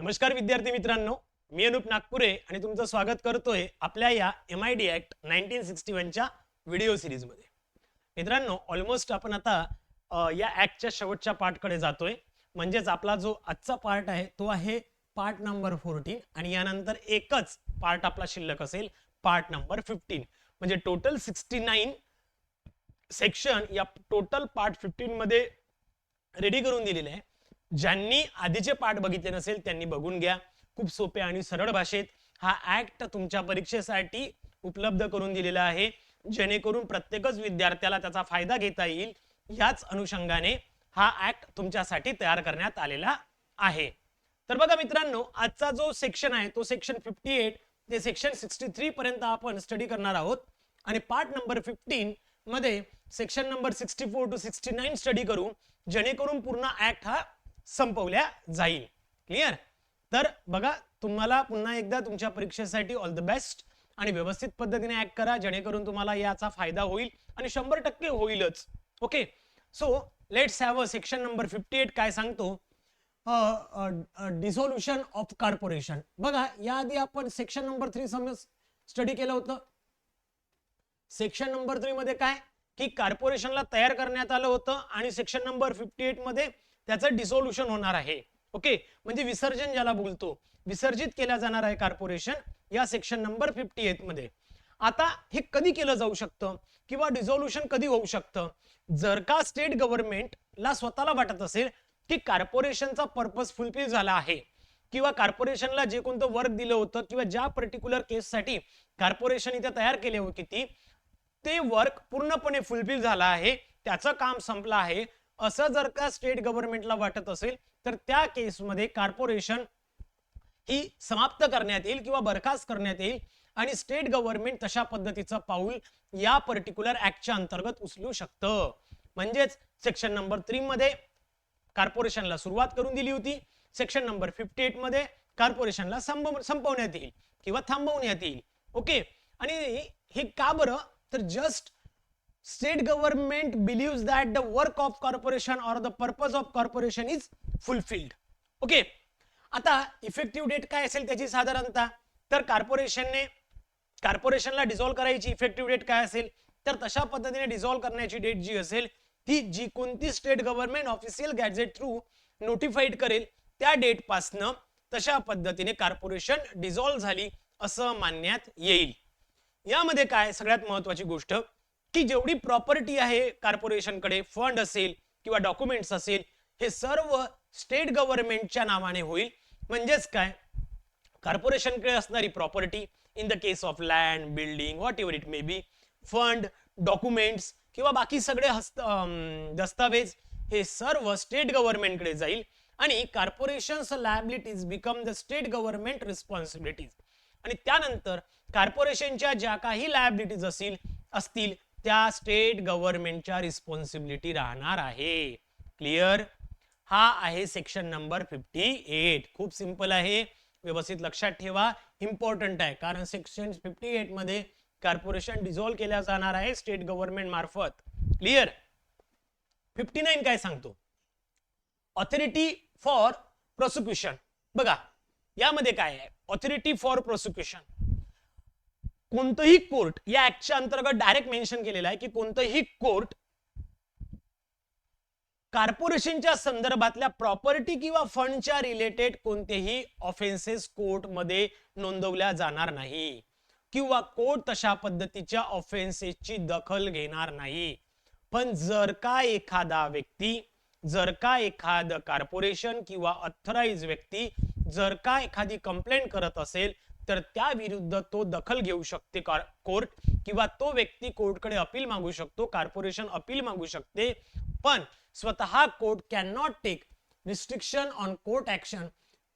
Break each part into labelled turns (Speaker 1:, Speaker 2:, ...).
Speaker 1: नमस्कार विद्यार्थी मित्रांनो मी अनुप नागपुरे आणि तुमचं स्वागत करतोय आपल्या या M I D act nineteen sixty वनच्या व्हिडिओ सिरीजमध्ये मित्रांनो ऑलमोस्ट आपण आता या ऍक्टच्या शेवटच्या पार्टकडे जातोय. म्हणजेच आपला जो आजचा पार्ट आहे तो आहे पार्ट नंबर फोर्टीन आणि यानंतर एकच पार्ट आपला शिल्लक असेल पार्ट नंबर फिफ्टीन म्हणजे टोटल सिक्स्टी नाईन सेक्शन या टोटल पार्ट फिफ्टीन मध्ये रेडी करून दिलेले आहे. ज्यांनी आधीचे पाठ बघितले नसेल त्यांनी बघून घ्या. खूप सोप्या आणि सरळ भाषेत हा ऍक्ट तुमच्या परीक्षेसाठी उपलब्ध करून दिलेला आहे. जेणेकरून प्रत्येकच विद्यार्थ्याला त्याचा फायदा घेता येईल. याच अनुषंगाने हा ऍक्ट तुमच्यासाठी तयार करण्यात आलेला आहे. तर बघा मित्रांनो आजचा जो सेक्शन आहे तो सेक्शन फिफ्टी एट ते सेक्शन सिक्स्टी थ्री पर्यंत आपण स्टडी करणार आहोत. आणि पार्ट नंबर फिफ्टीन मध्ये section number sixty four to sixty nine study करू जेणेकरून पूर्ण ऍक्ट हा संपवल्या जाईल. क्लिअर तर बघा तुम्हाला पुन्हा एकदा तुमच्या परीक्षेसाठी ऑल द बेस्ट आणि व्यवस्थित पद्धतीने ऍक्ट करा जेणेकरून तुम्हाला याचा फायदा होईल आणि शंभर टक्के होईलच. Okay so let's have a section number fifty eight काय सांगतो? डिसोल्युशन ऑफ कॉर्पोरेशन बघा याआधी आपण सेक्शन नंबर थ्री समज स्टडी केलं होतं. सेक्शन नंबर थ्री मध्ये काय? की कॉर्पोरेशनला तयार करण्यात आलं होतं आणि सेक्शन नंबर फिफ्टी एटमध्ये त्याचं डिसोल्युशन होणार आहे. ओके म्हणजे विसर्जन ज्याला बोलतो विसर्जित केल्या जाणार आहे कॉर्पोरेशन या सेक्शन नंबर फिफ्टी एटमध्ये. आता हे कधी केलं जाऊ शकतं? किंवा डिझोल्युशन कधी होऊ शकतं? जर का स्टेट गव्हर्नमेंटला स्वतःला वाटत असेल की कॉर्पोरेशनचा पर्पज फुलफिल झाला आहे किंवा कॉर्पोरेशनला जे कोणतं वर्क दिलं होतं किंवा ज्या पर्टिक्युलर केससाठी कॉर्पोरेशन इथे तयार केले होते ती ते वर्क पूर्णपणे फुलफिल झालं आहे त्याचं काम संपलं आहे असं जर का स्टेट गव्हर्नमेंटला वाटत असेल तर त्या केसमध्ये कॉर्पोरेशन ही समाप्त करण्यात येईल किंवा बरखास्त करण्यात येईल आणि स्टेट गव्हर्नमेंट तशा पद्धतीचं पाऊल या पर्टिक्युलर ऍक्टच्या अंतर्गत उचलू शकतं. म्हणजेच सेक्शन नंबर थ्री मध्ये कॉर्पोरेशनला सुरुवात करून दिली होती. सेक्शन नंबर फिफ्टी एटमध्ये कॉर्पोरेशनला संपवण्यात येईल किंवा थांबवण्यात येईल. ओके आणि हे का बरं? तर just state government believes that the work of corporation or the purpose of corporation is fulfilled. Okay आता इफेक्टिव्ह डेट काय असेल त्याची साधारणतः? तर कॉर्पोरेशनने कॉर्पोरेशनला डिझॉल्व्ह करायची इफेक्टिव्ह डेट काय असेल? तर तशा पद्धतीने डिझॉल्व्ह करण्याची डेट जी असेल ती जी कोणती state government official gazette through notified करेल त्या डेट पासनं तशा पद्धतीने कॉर्पोरेशन डिझॉल्व्ह झाली असं मानण्यात येईल. यामध्ये काय सगळ्यात महत्वाची गोष्ट की जेवढी प्रॉपर्टी आहे कॉर्पोरेशनकडे फंड असेल किंवा डॉक्युमेंट्स असेल हे सर्व स्टेट गव्हर्नमेंटच्या नावाने होईल. म्हणजेच काय? कॉर्पोरेशनकडे असणारी property in the case of land building whatever it may be fund documents किंवा बाकी सगळे हस्त दस्तावेज हे सर्व स्टेट गव्हर्नमेंटकडे जाईल आणि corporations liabilities become the state government responsibilities आणि त्यानंतर कॉर्पोरेशनच्या ज्या काही लायबिलिटीज असतील असतील त्या स्टेट गव्हर्नमेंटच्या रिस्पॉन्सिबिलिटी राहणार आहे. क्लिअर हा आहे सेक्शन नंबर फिफ्टी एट खूप सिंपल आहे. व्यवस्थित लक्षात ठेवा. इम्पॉर्टंट आहे. कारण सेक्शन फिफ्टी एटमध्ये कॉर्पोरेशन डिझॉल्व्ह केल्या जाणार आहे स्टेट गव्हर्नमेंट मार्फत. क्लिअर फिफ्टी नाईन काय सांगतो? ऑथॉरिटी फॉर प्रोसिक्युशन बघा यामध्ये काय आहे? ऑथॉरिटी फॉर प्रोसिक्युशन कोणतंही कोर्ट या ऍक्टच्या अंतर्गत डायरेक्ट मेन्शन केलेलं आहे की कोणतंही कोर्ट कॉर्पोरेशनच्या संदर्भातल्या प्रॉपर्टी किंवा फंडच्या रिलेटेड कोणतेही ऑफेन्सेस कोर्टमध्ये नोंदवल्या जाणार नाही. किंवा कोर्ट तशा पद्धतीच्या ऑफेन्सेसची दखल घेणार नाही. पण जर का एखादा व्यक्ती जर का एखाद कॉर्पोरेशन किंवा ऑथराइज व्यक्ती जर का एखादी कंप्लेंट करत असेल तर त्या विरुद्ध तो दखल घेऊ शकते कोर्ट किंवा तो व्यक्ती कोर्टकडे अपील मागू शकतो कॉर्पोरेशन अपील मागू शकते. पण स्वतः court can not take restriction on court action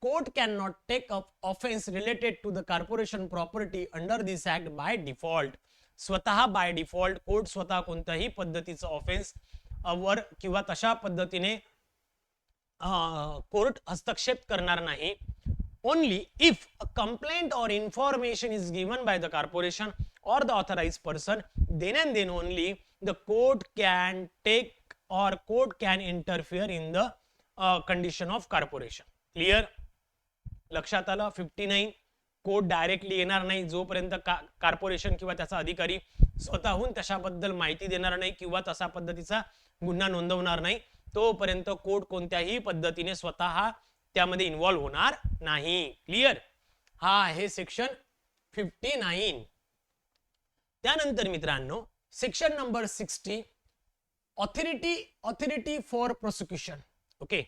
Speaker 1: court can not take up offence related to the corporation property under this act by default स्वतः बाय डिफॉल्ट कोर्ट स्वतः कोणत्याही पद्धतीचं ऑफेन्स वर किंवा तशा पद्धतीने कोर्ट हस्तक्षेप करणार नाही. Only if a complaint or information is given by the corporation or the authorized person then and then only the court can take or court can interfere in the uh, condition of corporation clear लक्षात आलं fifty nine code directly येणार नाही जोपर्यंत का corporation किंवा त्याचा अधिकारी स्वतःहून तशाबद्दल माहिती देणार नाही किंवा तसा पद्धतीचा गुन्हा नोंदवणार नाही तोपर्यंत कोर्ट कोणत्याही पद्धतीने स्वतः त्यामध्ये इन्व्हॉल्व्ह होणार नाही. क्लिअर हा आहे सेक्शन फिफ्टी नाईन त्यानंतर मित्रांनो section number sixty authority authority for prosecution okay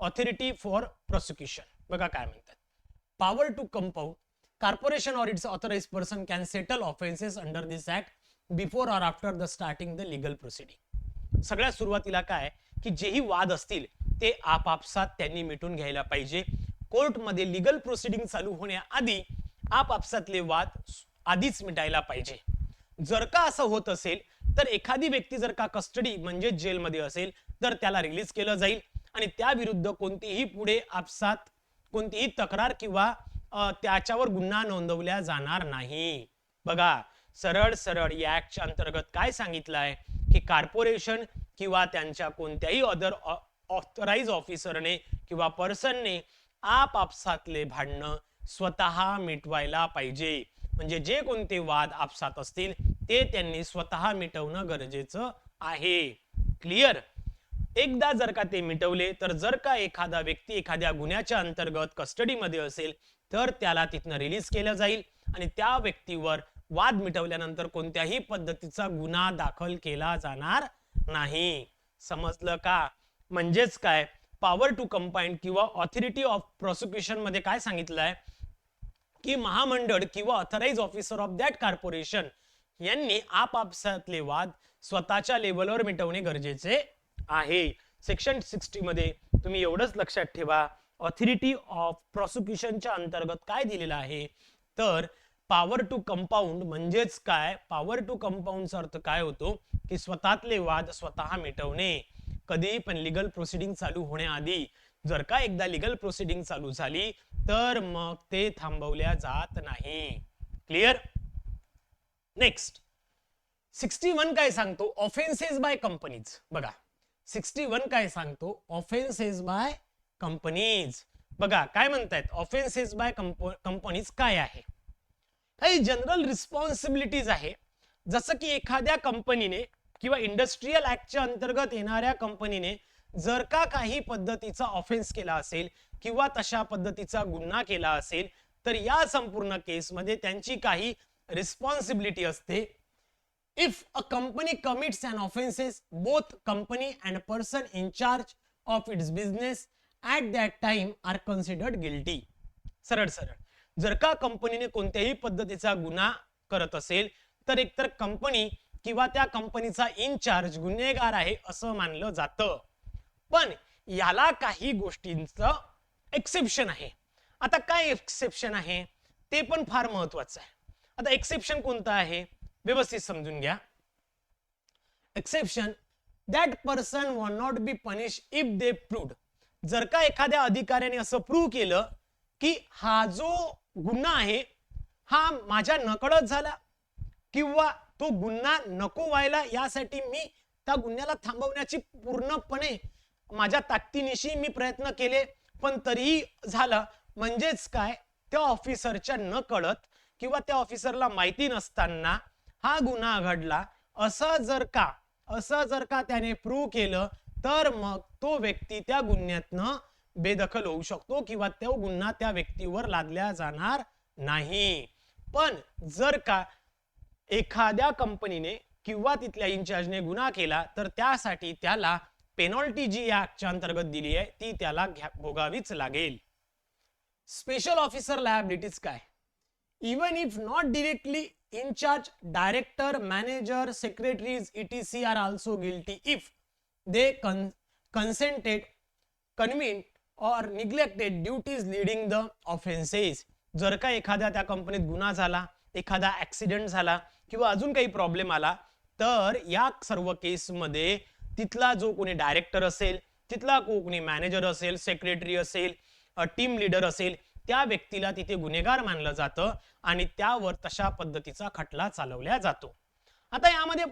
Speaker 1: authority for prosecution बघा काय म्हणतात. Power to compound corporation or its authorise person can settle offences under this act before or after the starting the legal proceeding सगळ्यात सुरुवातीला काय? की जेही वाद असतील ते आपापसात त्यांनी मिटून घ्यायला पाहिजे. कोर्टमध्ये लिगल प्रोसिडिंग चालू होण्याआधी आपापसातले वाद आधीच मिटायला पाहिजे. जर का असं होत असेल तर एखादी व्यक्ती जर का कस्टडी म्हणजे जेलमध्ये असेल तर त्याला रिलीज केलं जाईल. आणि त्या विरुद्ध कोणतीही पुढे आपसात कोणतीही तक्रार किंवा त्याच्यावर गुन्हा नोंदवल्या जाणार नाही. बघा सरळ सरळ या ऍक्टच्या अंतर्गत काय सांगितलंय? की कॉर्पोरेशन किंवा त्यांच्या कोणत्याही अदर ऑथराइज ऑफिसरने किंवा पर्सनने आपापसातले भांडणं स्वतः मिटवायला पाहिजे. म्हणजे जे कोणते वाद आपसात असतील ते त्यांनी स्वतः मिटवणं गरजेचं आहे. क्लिअर एकदा जर का ते मिटवले तर जर का एखादा व्यक्ती एखाद्या गुन्ह्याच्या अंतर्गत कस्टडीमध्ये असेल तर त्याला तिथनं रिलीज केलं जाईल आणि त्या व्यक्तीवर वाद मिटवल्यानंतर कोणत्याही पद्धतीचा गुन्हा दाखल केला जाणार नाही. समजलं का? म्हणजेच काय? पॉवर टू कंपाइंड किंवा ऑथॉरिटी ऑफ प्रॉसिक्युशनमध्ये काय सांगितलंय? की महामंडळ किंवा authorise officer of that corporation यांनी आपापसातले वाद स्वतःच्या लेवलवर मिटवणे गरजेचे आहे. सेक्शन सिक्स्टी मध्ये तुम्ही एवढंच लक्षात ठेवा. ऑथॉरिटी ऑफ प्रॉसिक्युशनच्या अंतर्गत काय दिलेलं आहे? तर पॉवर टू कंपाऊंड म्हणजेच काय? पॉवर टू कंपाऊंडचा अर्थ काय होतो? की स्वतःतले वाद स्वतः मिटवणे. कधी पण लिगल प्रोसिडिंग चालू होण्याआधी जर का एकदा लिगल प्रोसिडिंग चालू झाली तर मग ते थांबवल्या जात नाही. क्लिअर नेक्स्ट सिक्स्टी वन काय सांगतो? ऑफेन्सेस बाय कंपनीज बघा. सिक्स्टी वन काय सांगतो? ऑफेन्सेस बाय कंपनीज बघा काय म्हणतायत? ऑफेन्सेस बाय कंपनीज काय आहे? काही जनरल रिस्पॉन्सिबिलिटीज आहे. जसं की एखाद्या कंपनीने किंवा इंडस्ट्रीयल ऍक्टच्या अंतर्गत येणाऱ्या कंपनीने जर का काही पद्धतीचा ऑफेन्स केला असेल किंवा तशा पद्धतीचा गुन्हा केला असेल तर या संपूर्ण केसमध्ये त्यांची काही रिस्पॉन्सिबिलिटी असते. If a company commits and offences both company and person in of its business business that time are considered guilty सरळ सरळ. जर का कंपनीने कोणत्याही पद्धतीचा गुन्हा करत असेल तर एकतर कंपनी किंवा त्या कंपनीचा इनचार्ज गुन्हेगार आहे असं मानलं जातं. पण याला काही गोष्टींचं एक्सेप्शन आहे. आता काय एक्सेप्शन आहे? ते पण फार महत्वाचं आहे. आता एक्सेप्शन कोणतं आहे? व्यवस्थित समजून घ्या. Exception that person won't not be punish if they proved जर का एखाद्या अधिकाऱ्याने असं प्रूव्ह केलं की हा जो गुन्हा आहे हा माझ्या नकळत झाला किंवा तो गुन्हा नको व्हायला यासाठी मी त्या गुन्ह्याला थांबवण्याची पूर्णपणे माझ्या ताकदीनिशी मी प्रयत्न केले. पण तरीही झालं. म्हणजेच काय? त्या ऑफिसरच्या न कळत किंवा त्या ऑफिसरला माहिती नसताना हा गुन्हा घडला. असं जर का असं जर का त्याने प्रूव्ह केलं तर मग तो व्यक्ती त्या गुन्ह्यातनं बेदखल होऊ शकतो किंवा तो गुन्हा त्या व्यक्तीवर लादल्या जाणार नाही. पण जर का एखाद्या कंपनीने किंवा तिथल्या इन्चार्जने गुन्हा केला तर त्यासाठी त्याला पेनॉल्टी जी या ऍक्टच्या अंतर्गत दिली आहे ती त्याला भोगावीच लागेल. स्पेशल ऑफिसर लायबिलिटीज काय? Even if not directly incharge director manager secretaries etc are also guilty if they con consented connived or neglected duties leading the offences जर का एखाद्या त्या कंपनीत गुन्हा झाला एखादा ऍक्सिडेंट झाला किंवा अजून काही प्रॉब्लेम आला तर या सर्व केसमध्ये तिथला जो कोणी डायरेक्टर असेल तिथला को कोणी मॅनेजर असेल सेक्रेटरी असेल टीम लीडर असेल त्या व्यक्तीला तिथे गुन्हेगार मानलं जातं आणि त्यावर तशा पद्धतीचा खटला चालवला जातो. आता यामध्ये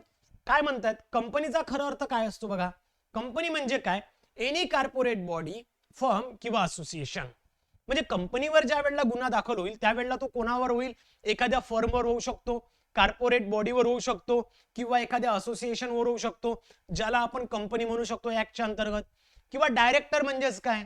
Speaker 1: काय म्हणतात? कंपनीचा खरा अर्थ काय असतो बघा? कंपनी म्हणजे काय? एनी कॉर्पोरेट बॉडी फर्म किंवा असोसिएशन म्हणजे कंपनीवर ज्या वेळेला गुन्हा दाखल होईल त्यावेळेला तो कोणावर होईल? एखाद्या फर्मवर होऊ शकतो कॉर्पोरेट बॉडीवर होऊ शकतो किंवा एखाद्या असोसिएशनवर होऊ शकतो ज्याला आपण कंपनी म्हणू शकतो ऍक्टच्या अंतर्गत. किंवा डायरेक्टर म्हणजेच काय?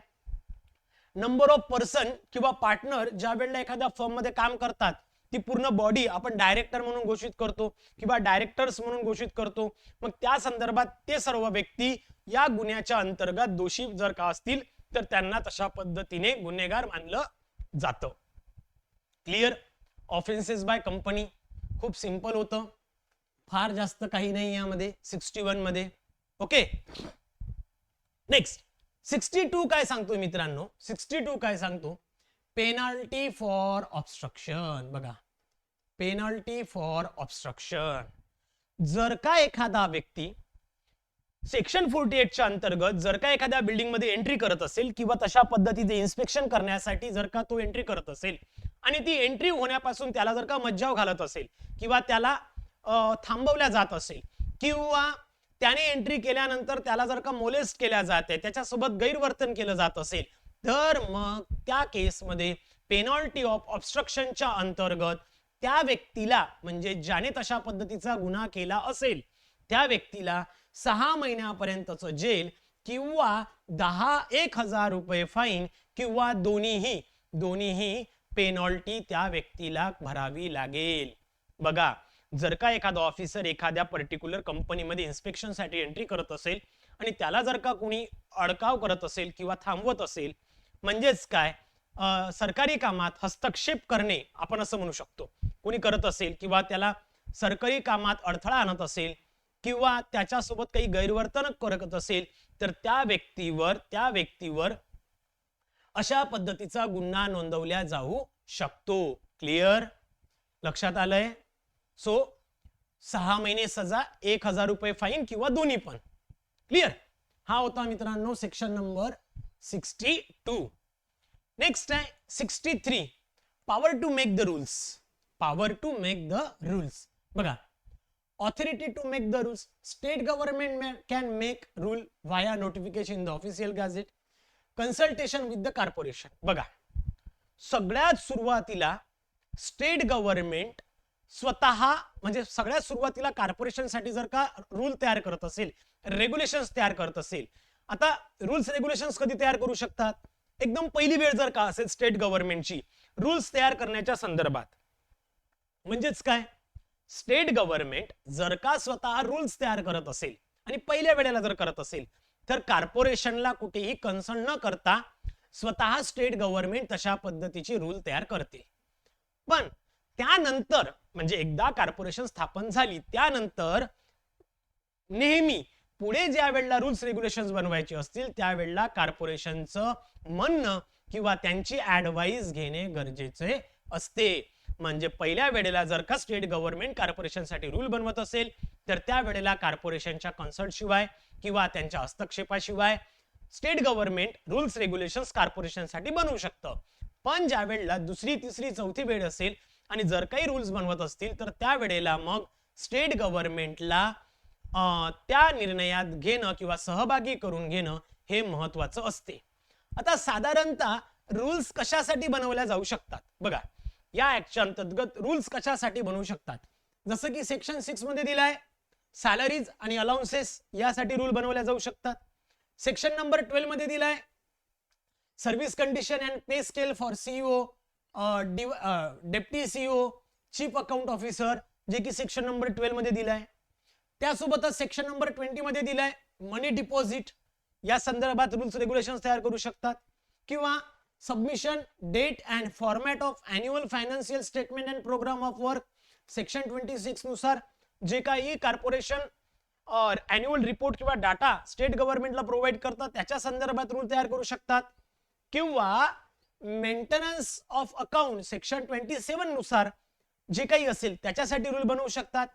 Speaker 1: नंबर ऑफ पर्सन किंवा पार्टनर ज्या वेळेला एखाद्या फर्ममध्ये काम करतात ती पूर्ण बॉडी आपण डायरेक्टर म्हणून घोषित करतो किंवा डायरेक्टर्स म्हणून घोषित करतो. मग त्या संदर्भात ते सर्व व्यक्ती या गुन्ह्याच्या अंतर्गत दोषी जर का असतील तर त्यांना तशा पद्धतीने गुन्हेगार मानलं जातं. क्लिअर ऑफेन्सेस बाय कंपनी खूप सिंपल होतं. फार जास्त काही नाही यामध्ये. सिक्स्टी वनमध्ये. ओके नेक्स्ट सिक्स्टी टू काय सांगतो मित्रांनो? सिक्स्टी टू काय सांगतो? पेनल्टी फॉर ऑबस्ट्रक्शन बघा. पेनल्टी फॉर ऑबस्ट्रक्शन जर का एखादा व्यक्ती सेक्शन फोर्टी एटच्या अंतर्गत जर का एखाद्या बिल्डिंगमध्ये एंट्री करत असेल किंवा तशा पद्धतीचे इन्स्पेक्शन करण्यासाठी जर का तो एंट्री करत असेल आणि ती एंट्री होण्यापासून त्याला जर का मज्जाव घालत असेल किंवा त्याला थांबवल्या जात असेल किंवा त्याने एंट्री केल्यानंतर त्याला जर का मोलेस्ट केल्या जाते त्याच्यासोबत गैरवर्तन केलं जात असेल तर मग त्या केसमध्ये पेनॉल्टी ऑफ ऑबस्ट्रक्शनच्या अंतर्गत त्या व्यक्तीला म्हणजे ज्याने तशा पद्धतीचा गुन्हा केला असेल त्या व्यक्तीला सहा महिन्यापर्यंतचं जेल किंवा दहा एक हजार रुपये फाईन किंवा दोन्हीही दोन्हीही पेनॉल्टी त्या व्यक्तीला भरावी लागेल. बघा जर का एखादा ऑफिसर एखाद्या पर्टिक्युलर कंपनीमध्ये इन्स्पेक्शनसाठी एंट्री करत असेल आणि त्याला जर का कोणी अडकाव करत असेल किंवा थांबवत असेल म्हणजेच काय? सरकारी कामात हस्तक्षेप करणे आपण असं म्हणू शकतो. कोणी करत असेल किंवा त्याला सरकारी कामात अडथळा आणत असेल किंवा त्याच्यासोबत काही गैरवर्तन करत असेल तर त्या व्यक्तीवर त्या व्यक्तीवर अशा पद्धतीचा गुन्हा नोंदवल्या जाऊ शकतो. क्लिअर लक्षात आलंय? सो सहा महिने सजा एक हजार रुपये फाईन किंवा दोन्ही पण. क्लिअर हा होता मित्रांनो section number sixty two next आहे sixty three power to make the rules power to make the rules बघा authority to make the rules. State government may, can make rule via notification in the official gazette. Consultation with the corporation. बघा सगळ्यात सुरुवातीला state government स्वतः म्हणजे सगळ्यात सुरुवातीला कॉर्पोरेशनसाठी जर का रूल तयार करत असेल रेग्युलेशन तयार करत असेल आता रूल्स रेग्युलेशन कधी तयार करू शकतात? एकदम पहिली वेळ जर का असेल स्टेट गव्हर्नमेंटची रूल्स तयार करण्याच्या संदर्भात. म्हणजेच काय? स्टेट गव्हर्नमेंट जर का स्वतः रूल्स तयार करत असेल आणि पहिल्या वेळेला जर करत असेल तर कॉर्पोरेशनला कुठेही कन्सर्न न करता स्वतः स्टेट गव्हर्नमेंट तशा पद्धतीची रूल तयार करते पण त्यानंतर म्हणजे एकदा कॉर्पोरेशन स्थापन झाली त्यानंतर नेहमी पुढे ज्या वेळेला रूल्स रेग्युलेशन बनवायचे असतील त्यावेळेला कॉर्पोरेशनचं म्हणणं किंवा त्यांची ऍडवाइस घेणे गरजेचे असते. म्हणजे पहिल्या वेळेला जर का स्टेट गव्हर्नमेंट कॉर्पोरेशनसाठी रूल बनवत असेल तर त्या वेळेला कॉर्पोरेशनच्या कन्सल्ट शिवाय किंवा त्यांच्या हस्तक्षेपाशिवाय स्टेट गव्हर्नमेंट रूल्स रेग्युलेशन कॉर्पोरेशनसाठी बनवू शकतं. पण ज्या वेळेला दुसरी तिसरी चौथी वेळ असेल आणि जर काही रूल्स बनवत असतील तर त्या वेळेला मग स्टेट गव्हर्नमेंटला त्या निर्णयात घेणं किंवा सहभागी करून घेणं हे महत्वाचं असते. आता साधारणतः रूल्स कशासाठी बनवल्या जाऊ शकतात? बघा या ऍक्टच्या अंतर्गत रूल्स कशासाठी बनवू शकतात? जसं की सेक्शन सिक्समध्ये दिलाय सॅलरीज आणि अलाउन्सेस यासाठी रूल बनवल्या जाऊ शकतात. सेक्शन नंबर ट्वेल्वमध्ये दिलाय service condition and pay scale for CEO deputy CEO chief account officer जे की सेक्शन नंबर ट्वेल्वमध्ये दिलाय. त्यासोबतच सेक्शन नंबर ट्वेंटी मध्ये दिलाय मनी डिपॉझिट या संदर्भात रूल्स रेग्युलेशन तयार करू शकतात. किंवा submission date and format of annual financial statement and programme of work section twenty सिक्सनुसार जे काही कॉर्पोरेशन अॅन्युअल रिपोर्ट किंवा डाटा स्टेट गव्हर्नमेंटला प्रोव्हाइड करतात त्याच्या संदर्भात रूल तयार करू शकतात. किंवा maintenance of account section twenty सेवननुसार जे काही असेल त्याच्यासाठी रूल बनवू शकतात.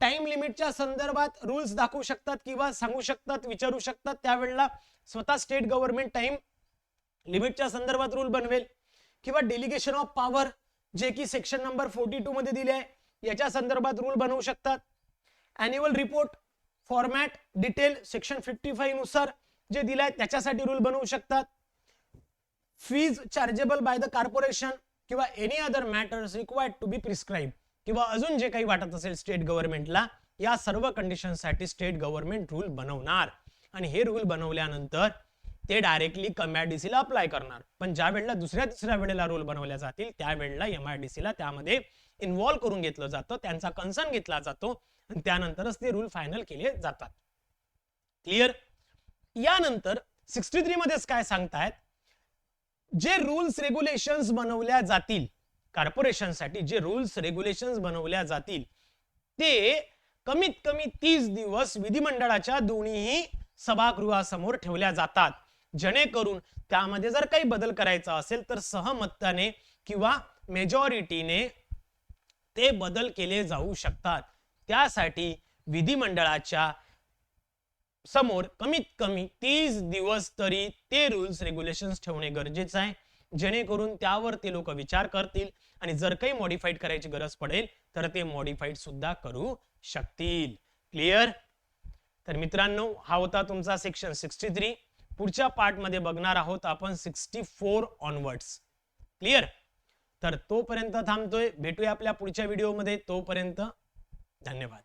Speaker 1: टाइम लिमिटच्या संदर्भात रूल्स दाखवू शकतात किंवा सांगू शकतात विचारू शकतात. त्यावेळेला स्वतः स्टेट गव्हर्नमेंट टाइम लिमिटच्या संदर्भात रूल बनवेल किंवा डेलिगेशन ऑफ पॉवर जे की सेक्शन नंबर फोर्टी टू मध्ये दिले आहे याच्या संदर्भात रूल बनवू शकतात. Annual report format detail section fifty फाईव्हनुसार जे दिलाय त्याच्यासाठी रूल बनवू शकतात. Fees chargeable by the corporation किंवा any other matters required to be prescribe किंवा अजून जे काही वाटत असेल स्टेट गव्हर्नमेंटला या सर्व कंडिशनसाठी स्टेट गव्हर्नमेंट रूल बनवणार. आणि हे रूल बनवल्यानंतर ते डायरेक्टली ला अप्लाय करणार. पण ज्या वेळेला दुसऱ्या तिसऱ्या वेळेला रूल बनवल्या जातील त्यावेळेला एमआयडीसीला त्यामध्ये इन्व्हॉल्व्ह करून घेतलं जातं त्यांचा कन्सर्न घेतला जातो आणि त्यानंतरच ते रूल फायनल केले जातात. क्लिअर यानंतर सिक्स्टी थ्री मध्येच काय सांगतायत? जे रूल्स रेग्युलेशन्स बनवल्या जातील कॉर्पोरेशनसाठी जे रूल्स रेग्युलेशन्स बनवल्या जातील ते कमीत कमी तीस दिवस विधिमंडळाच्या दोन्ही सभागृहासमोर ठेवल्या जातात. जेणेकरून त्यामध्ये जर काही बदल करायचा असेल तर सहमताने किंवा मेजॉरिटीने ते बदल केले जाऊ शकतात. त्यासाठी विधिमंडळाच्या समोर कमीत कमी तीस दिवस तरी ते रुल्स रेग्युलेशन ठेवणे गरजेचं आहे. जेणेकरून त्यावर ते लोक विचार करतील आणि जर काही मॉडिफाईड करायची गरज पडेल तर ते मॉडिफाईड सुद्धा करू शकतील. क्लिअर तर मित्रांनो हा होता तुमचा सेक्शन सिक्स्टी थ्री पुढच्या पार्टमध्ये बघणार आहोत आपण सिक्स्टी फोर ऑनवर्ड्स. क्लिअर तर तोपर्यंत थांबतोय. भेटूया आपल्या पुढच्या व्हिडिओमध्ये तोपर्यंत धन्यवाद.